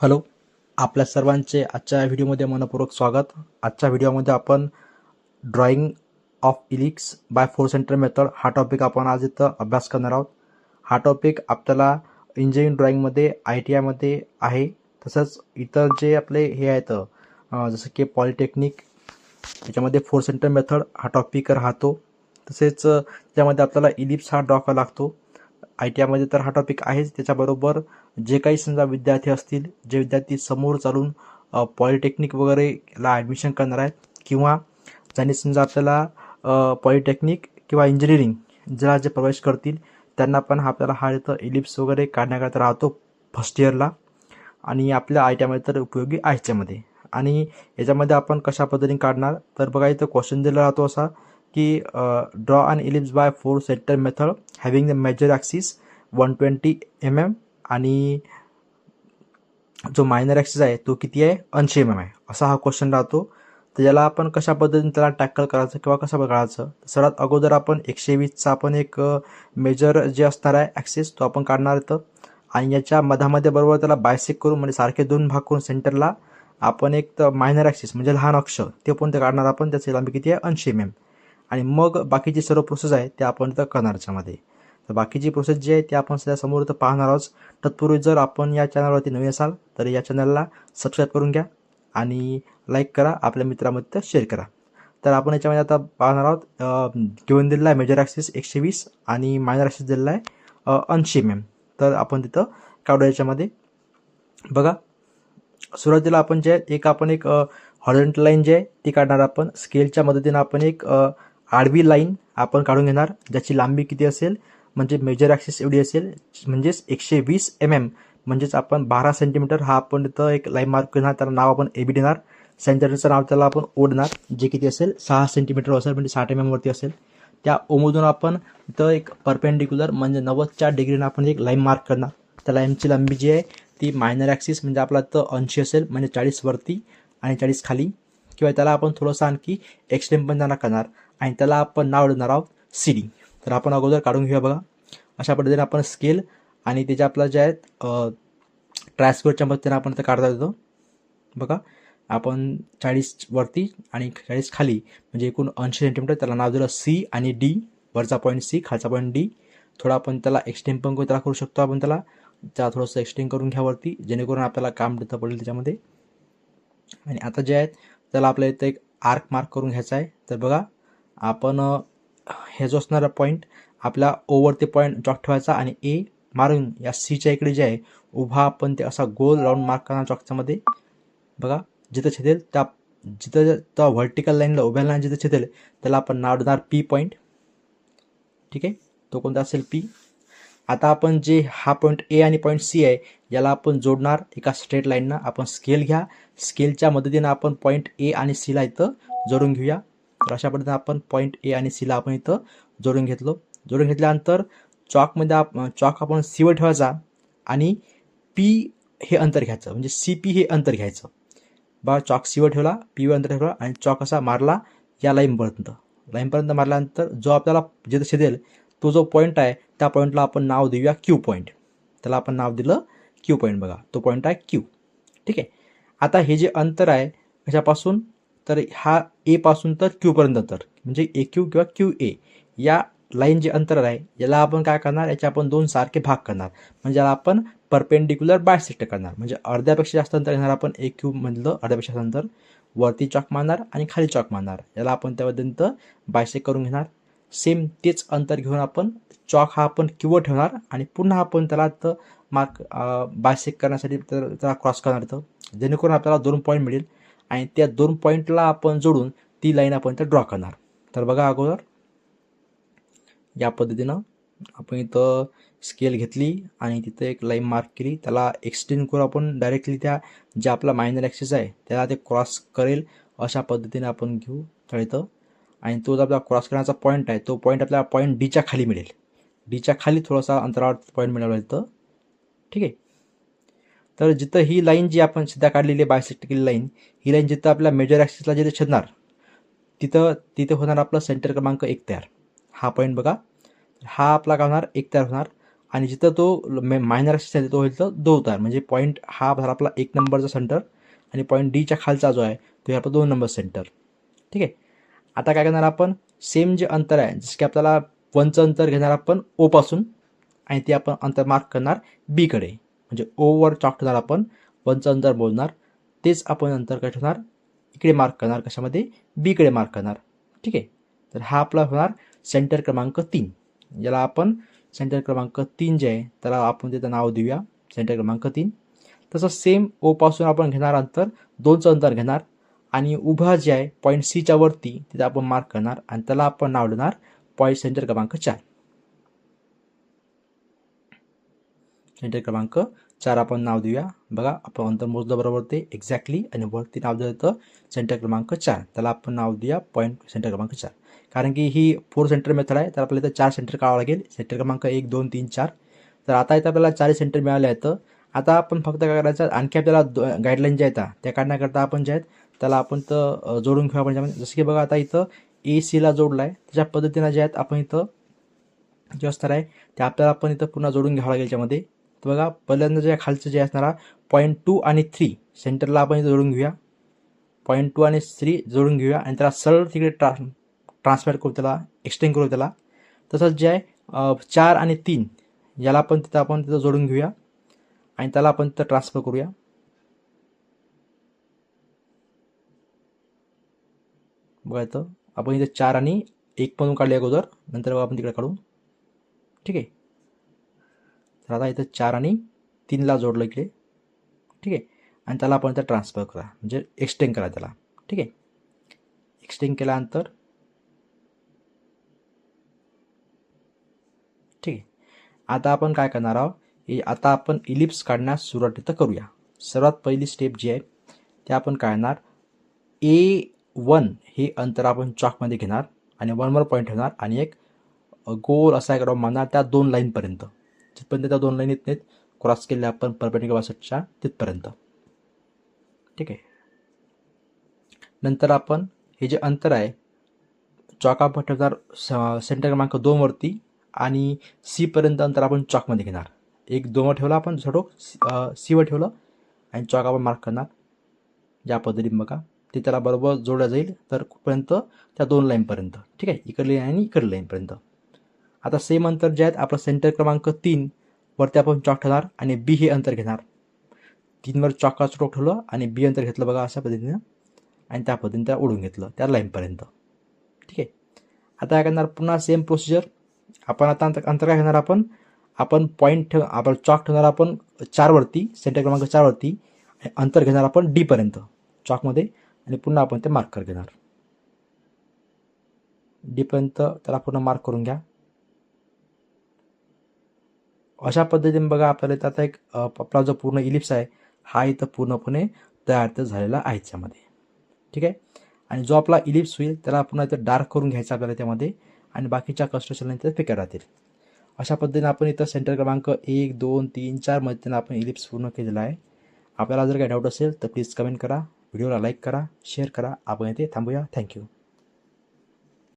Hello. आपल्या सर्वांचे आजच्या व्हिडिओमध्ये मनपूर्वक स्वागत. आजच्या व्हिडिओमध्ये आपण drawing of ellipse by four center method हा टॉपिक आपण आज इथं अभ्यास करणार आहोत. हा टॉपिक आपल्याला इंजिनिअरिंग ड्रॉइंगमध्ये आय टी आयमध्ये आहे. तसंच इतर जे आपले हे आहेत जसं की पॉलिटेक्निक त्याच्यामध्ये फोर सेंटर मेथड हा टॉपिक राहतो. तसेच त्यामध्ये आपल्याला इलिप्स हा ड्रॉ करावा लागतो. आय टी आयमध्ये तर हा टॉपिक आहेच. त्याच्याबरोबर जे काही समजा विद्यार्थी असतील जे विद्यार्थी समोर चालून पॉलिटेक्निक वगैरेला ॲडमिशन करणार आहेत किंवा ज्यांनी समजा आपल्याला पॉलिटेक्निक किंवा इंजिनिअरिंग ज्याला जे प्रवेश करतील त्यांना पण हा आपल्याला हा इथं इलिप्स वगैरे काढण्याकरता राहतो फर्स्ट इयरला आणि आपल्या आय टी आयमध्ये तर उपयोगी आहे याच्यामध्ये आणि याच्यामध्ये आपण कशा पद्धतीने काढणार? तर बघा इथं क्वेश्चन दिला राहतो असा की draw an ellipse by four sector method having the major axis one twenty M M आणि जो मायनर ॲक्सिस आहे तो किती आहे? ऐंशी एम एम आहे. असा हा क्वेश्चन राहतो. तर याला आपण कशा पद्धतीने त्याला टॅकल करायचं किंवा कसं काढायचं सर्वात अगोदर आपण एकशे वीसचा आपण एक मेजर जे असणार आहे ॲक्सिस तो आपण काढणार येतं आणि याच्या मधामध्ये बरोबर त्याला बायसेक करून म्हणजे सारखे दोन भाग करून सेंटरला आपण एक तर मायनर ॲक्सिस म्हणजे लहान अक्ष ते पण ते काढणार आपण. त्याची लांबी किती आहे? ऐंशी एम एम आणि मग बाकीची सर्व प्रोसेस आहे ते आपण इथं करणार याच्यामध्ये. तर बाकीची प्रोसेस जी आहे ती आपण सध्या समोर इथं पाहणार आहोत. तत्पूर्वी जर आपण या चॅनलवरती नवीन असाल तर या चॅनलला सबस्क्राईब करून घ्या आणि लाईक करा आपल्या मित्रामध्ये शेअर करा. तर आपण याच्यामध्ये आता पाहणार आहोत घेऊन दिलेला आहे मेजर ॲक्सिस एकशे वीस आणि मायनर ॲक्सिस दिलेला आहे ऐंशी एम एम तर आपण तिथं काढू याच्यामध्ये. बघा सुरुवातीला आपण जे एक आपण एक हॉलंट लाईन जे आहे ती काढणार आपण. स्केलच्या मदतीनं आपण एक आ, आडवी लाईन आपण काढून घेणार ज्याची लांबी किती असेल म्हणजे मेजर ॲक्सिस एवढी असेल म्हणजेच एकशे वीस एम एम म्हणजेच आपण बारा सेंटीमीटर हा आपण इथं एक लाईन मार्क करणार त्याला नाव आपण ए बी देणार. सेंटरचं नाव त्याला आपण ओढणार जे किती असेल सहा सेंटीमीटर असेल म्हणजे साठ mm एम एमवरती असेल. त्या ओमधून आपण इथं एक परपेंडिक्युलर म्हणजे नव्वदच्या डिग्रीनं आपण एक लाईन मार्क करणार. त्या लाईनची लांबी जी आहे ती मायनर ॲक्सिस म्हणजे आपला तर ऐंशी असेल म्हणजे चाळीस वरती आणि चाळीस खाली. किंवा त्याला आपण थोडंसं आणखी एक्सटेम पण त्यांना करणार. आणि त्याला आपण नाव देणार आहोत सी डी तर आपण अगोदर काढून घेऊया बघा. अशा पद्धतीने आपण स्केल आणि त्याच्या आपला जे आहेत ट्रान्सफरच्या मदतीने आपण ते काढता येतो. बघा आपण चाळीस वरती आणि चाळीस खाली म्हणजे एकूण ऐंशी सेंटीमीटर त्याला नाव दिलं सी आणि डी वरचा पॉईंट सी खालचा पॉईंट डी थोडा आपण त्याला एक्सटेंड पण त्याला करू शकतो आपण त्याला. त्याला थोडंसं एक्सटेंड करून घ्या वरती जेणेकरून आपल्याला काम देता पडेल त्याच्यामध्ये. आणि आता जे आहेत त्याला आपल्या इथं एक आर्क मार्क करून घ्यायचा आहे. तर बघा आपण हे जो असणारा पॉईंट आपल्या ओवरती पॉईंट चॉक ठेवायचा आणि ए मारून या सीच्या इकडे जे आहे उभा आपण ते असा गोल राऊंड मार्क करणार चॉकच्यामध्ये. बघा जिथं छेदेल त्या जिथं त्या व्हर्टिकल लाईनला उभ्या लाईन जिथं छेदेल त्याला आपण नाव देणार पी पॉईंट ठीक आहे? तो कोणता असेल पी आता आपण जे हा पॉईंट ए आणि पॉईंट सी आहे याला आपण जोडणार एका स्ट्रेट लाईननं आपण स्केल घ्या. स्केलच्या मदतीनं आपण पॉईंट ए आणि सीला इथं जोडून घेऊया. तर अशा पद्धतीने आपण पॉईंट ए आणि सीला आपण इथं जोडून घेतलो. जोडून घेतल्यानंतर चॉकमध्ये आप चॉक आपण सीवर ठेवायचा आणि पी हे अंतर घ्यायचं. म्हणजे सी पी हे अंतर घ्यायचं. बा चॉक सीवर ठेवला पीवर अंतर ठेवला आणि चॉक असा मारला या लाईनपर्यंत लाईनपर्यंत मारल्यानंतर जो आपल्याला जिथं छेदेल तो जो पॉईंट आहे त्या पॉईंटला आपण नाव देऊया क्यू पॉईंट त्याला आपण नाव दिलं क्यू पॉईंट बघा. तो पॉईंट आहे क्यू ठीक आहे? आता हे जे अंतर आहे ह्याच्यापासून तर हा ए पासून तर क्यूपर्यंत तर. म्हणजे ए क्यू किंवा क्यू ए या लाईन जे अंतर आहे याला आपण काय करणार? याचे आपण दोन सारखे भाग करणार. म्हणजे याला आपण परपेंडिक्युलर बायसेक्ट करणार. म्हणजे अर्ध्यापेक्षा जास्त अंतर घेणार आपण ए क्यू म्हणलं अर्ध्यापेक्षा जास्त अंतर. वरती चॉक मारणार आणि खाली चॉक मारणार. याला आपण त्यापर्यंत बायसेक करून घेणार. सेम तेच अंतर घेऊन आपण चॉक हा आपण क्यूवर ठेवणार आणि पुन्हा आपण त्याला तर मार्क बायसेक करण्यासाठी तर त्याला क्रॉस करणार तर जेणेकरून आपल्याला दोन पॉईंट मिळेल. आणि त्या दोन पॉईंटला आपण जोडून ती लाईन आपण इथं ड्रॉ करणार. तर बघा अगोदर या पद्धतीनं आपण इथं स्केल घेतली आणि तिथं एक लाईन मार्क केली. त्याला एक्सटेंड करू आपण डायरेक्टली त्या जे आपला मायनर ॲक्सेस आहे त्याला ते क्रॉस करेल अशा पद्धतीने आपण घेऊ. तर इथं आणि तो जो आपला क्रॉस करण्याचा पॉईंट आहे तो पॉईंट आपल्याला पॉईंट डीच्या खाली मिळेल. डीच्या खाली थोडासा अंतरावर पॉईंट मिळाला इथं. ठीक आहे? तर जिथं ही लाईन जी आपण सध्या काढलेली आहे बायसेक्ट केलेली लाईन ही लाईन जिथं आपल्या मेजर ॲक्सिसला जिथे छेदणार तिथं तिथं होणार आपलं सेंटर क्रमांक एक तयार. हा पॉईंट बघा. हा आपला काय होणार? एक तयार होणार. आणि जिथं तो मायनर ॲक्सिस आहे तो होईल तर दो तयार म्हणजे पॉईंट हा झाला आपला एक नंबरचा सेंटर आणि पॉईंट डीच्या खालचा जो आहे तो आपला दोन नंबर सेंटर ठीक आहे? आता काय करणार आपण? सेम जे अंतर आहे जसं की आपल्याला वनचं अंतर घेणार आपण ओपासून आणि ते आपण अंतर मार्क करणार बीकडे म्हणजे ओवर चॉक ठेवणार आपण वनचं अंतर बोलणार तेच आपण अंतर काय ठेवणार? इकडे मार्क करणार कशामध्ये? बीकडे मार्क करणार. ठीक आहे? तर हा आपला होणार सेंटर क्रमांक तीन. ज्याला आपण सेंटर क्रमांक तीन जे आहे त्याला आपण त्याचं नाव देऊया सेंटर क्रमांक तीन. तसं सेम ओपासून आपण घेणार अंतर दोनचं अंतर घेणार. आणि उभा जे आहे पॉईंट सीच्या वरती तिथं आपण मार्क करणार. आणि त्याला आपण नाव देणार पॉईंट सेंटर क्रमांक चार. सेंटर क्रमांक चार आपण नाव देऊया. बघा आपण अंतर मोजलं बरोबर ते एक्झॅक्टली आणि वरती नाव दिलं तर सेंटर क्रमांक चार. त्याला आपण नाव देऊया पॉईंट सेंटर क्रमांक चार. कारण की ही फोर सेंटर मेथड आहे तर आपल्याला इथं चार सेंटर काढावं लागेल. सेंटर क्रमांक एक दोन तीन चार. तर आता इथं आपल्याला चार सेंटर मिळाले आहेत. आता आपण फक्त काय करायचं आणखी आपल्याला गाईडलाईन ज्या आहेत त्या काढण्याकरता आपण जे आहेत त्याला आपण तर जोडून घेऊ आपण. ज्यामध्ये जसं की बघा आता इथं ए सीला जोडला आहे त्याच्या पद्धतीनं जे आहेत आपण इथं जे असणार आहे ते आपल्याला आपण इथं पुन्हा जोडून घ्यावं लागेल याच्यामध्ये तर बघा पहिल्यांदा खालचं जे असणारा पॉईंट टू आणि थ्री सेंटरला आपण जोडून घेऊया. पॉईंट टू आणि थ्री जोडून घेऊया आणि त्याला सरळ तिकडे ट्रा ट्रान्सफर करू त्याला एक्सटेंड करू त्याला. तसंच जे आहे चार आणि तीन याला पण तिथं आपण तिथं जोडून घेऊया आणि त्याला आपण तिथं ट्रान्सफर करूया. बघा इथं आपण इथे चार आणि एक पण काढले अगोदर नंतर आपण तिकडे काढू. ठीक आहे? तर आता इथं चार आणि तीनला जोडलं इकडे. ठीक आहे? आणि त्याला आपण इथं ट्रान्सफर करा. म्हणजे एक्सटेंड करा त्याला. ठीक आहे? एक्सटेंड केल्यानंतर ठीक आहे? आता आपण काय करणार आहोत? हे आता आपण इलिप्स काढण्यास सुरुवात इथं करूया. सर्वात पहिली स्टेप जी आहे ते आपण काढणार. ए वन हे अंतर आपण चॉकमध्ये घेणार आणि वनवर पॉईंट ठेवणार आणि एक गोल असा एक राऊंड मारणार त्या दोन लाईनपर्यंत जिथपर्यंत त्या दोन लाईन येत नाहीत. क्रॉस केले आपण परपेंडिक्युलर वासटच्या तिथपर्यंत. ठीक आहे. नंतर आपण हे जे अंतर आहे चॉकावर ठेवणार सेंटर क्रमांक दोनवरती आणि सीपर्यंत अंतर आपण चॉकमध्ये घेणार. एक दोनवर ठेवला आपण दुसरा टोक सीवर ठेवलं आणि चॉक आपण मार्क करणार. ज्या पद्धतीने बघा ते त्याला बरोबर जोडलं जाईल तर कुठपर्यंत? त्या दोन लाईनपर्यंत ठीक आहे? इकडली लाईन आणि इकडली लाईनपर्यंत आता सेम अंतर जे आहेत आपलं सेंटर क्रमांक तीन वरती आपण चॉक ठेवणार आणि बी हे अंतर घेणार. तीनवर चॉकाचं टोक ठेवलं आणि बी अंतर घेतलं बघा अशा पद्धतीनं. आणि त्या पद्धतीने त्या ओढून घेतलं त्या लाईनपर्यंत ठीक आहे? आता काय करणार? पुन्हा सेम प्रोसिजर आपण आता अंतर अंतर काय घेणार आपण? आपण पॉईंट ठेव आपण चॉक ठेवणार आपण चारवरती सेंटर क्रमांक चारवरती आणि अंतर घेणार आपण डीपर्यंत चॉकमध्ये आणि पुन्हा आपण ते मार्कर घेणार. डीपर्यंत त्याला पूर्ण मार्क करून घ्या. अशा पद्धतीने बघा आपल्याला इथं आता एक आपला जो पूर्ण इलिप्स आहे हा इथं पूर्णपणे तयार तर झालेला आहे त्यामध्ये ठीक आहे? आणि जो आपला इलिप्स होईल त्याला पुन्हा इथं डार्क करून घ्यायचा आपल्याला त्यामध्ये आणि बाकीच्या कस्ट्रक्शन इथं फिकर राहतील. अशा पद्धतीने आपण इथं सेंटर क्रमांक एक दोन तीन चारमध्ये आपण इलिप्स पूर्ण केलेला आहे. आपल्याला जर काही डाऊट असेल तर प्लीज कमेंट करा. व्हिडिओला लाईक करा शेअर करा. आपण इथे थांबूया. थँक्यू